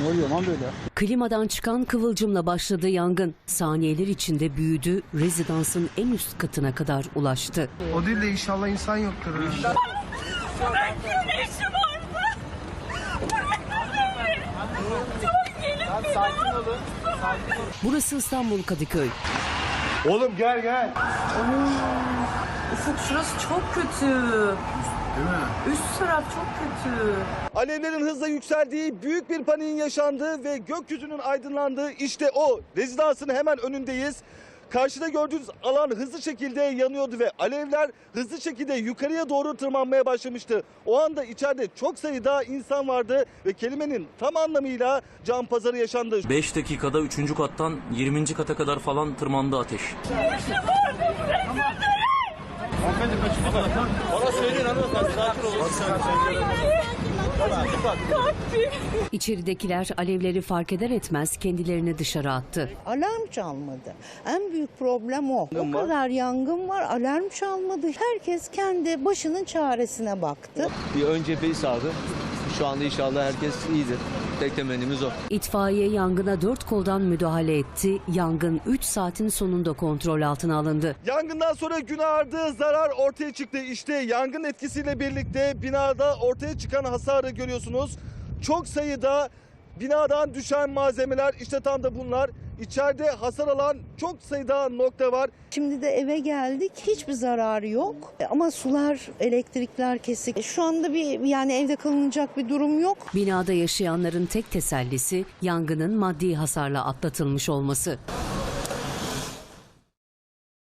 Ne oluyor lan böyle? Klimadan çıkan kıvılcımla başladı yangın. Saniyeler içinde büyüdü, rezidansın en üst katına kadar ulaştı. O değil de inşallah insan yoktur. ha. Burası İstanbul Kadıköy. Oğlum gel gel. Ufuk şurası çok kötü. Üst taraf çok kötü. Alevlerin hızla yükseldiği büyük bir paniğin yaşandığı ve gökyüzünün aydınlandığı işte o rezidansın hemen önündeyiz. Karşıda gördüğünüz alan hızlı şekilde yanıyordu ve alevler hızlı şekilde yukarıya doğru tırmanmaya başlamıştı. O anda içeride çok sayıda insan vardı ve kelimenin tam anlamıyla can pazarı yaşandı. 5 dakikada 3. kattan 20. kata kadar falan tırmandı ateş. İçeridekiler alevleri fark eder etmez kendilerini dışarı attı. Alarm çalmadı. En büyük problem o. O kadar yangın var, alarm çalmadı. Herkes kendi başının çaresine baktı. bir ön cepheyi sağdı. Şu anda inşallah herkes iyidir. Tek temennimiz o. İtfaiye yangına dört koldan müdahale etti. Yangın 3 saatin sonunda kontrol altına alındı. Yangından sonra gün ağardı, zarar ortaya çıktı. İşte yangın etkisiyle birlikte binada ortaya çıkan hasarı görüyorsunuz. Çok sayıda binadan düşen malzemeler işte tam da bunlar. İçeride hasar alan çok sayıda nokta var. Şimdi de eve geldik. Hiçbir zararı yok. Ama sular, elektrikler kesik. Şu anda bir yani evde kalınacak bir durum yok. Binada yaşayanların tek tesellisi yangının maddi hasarla atlatılmış olması.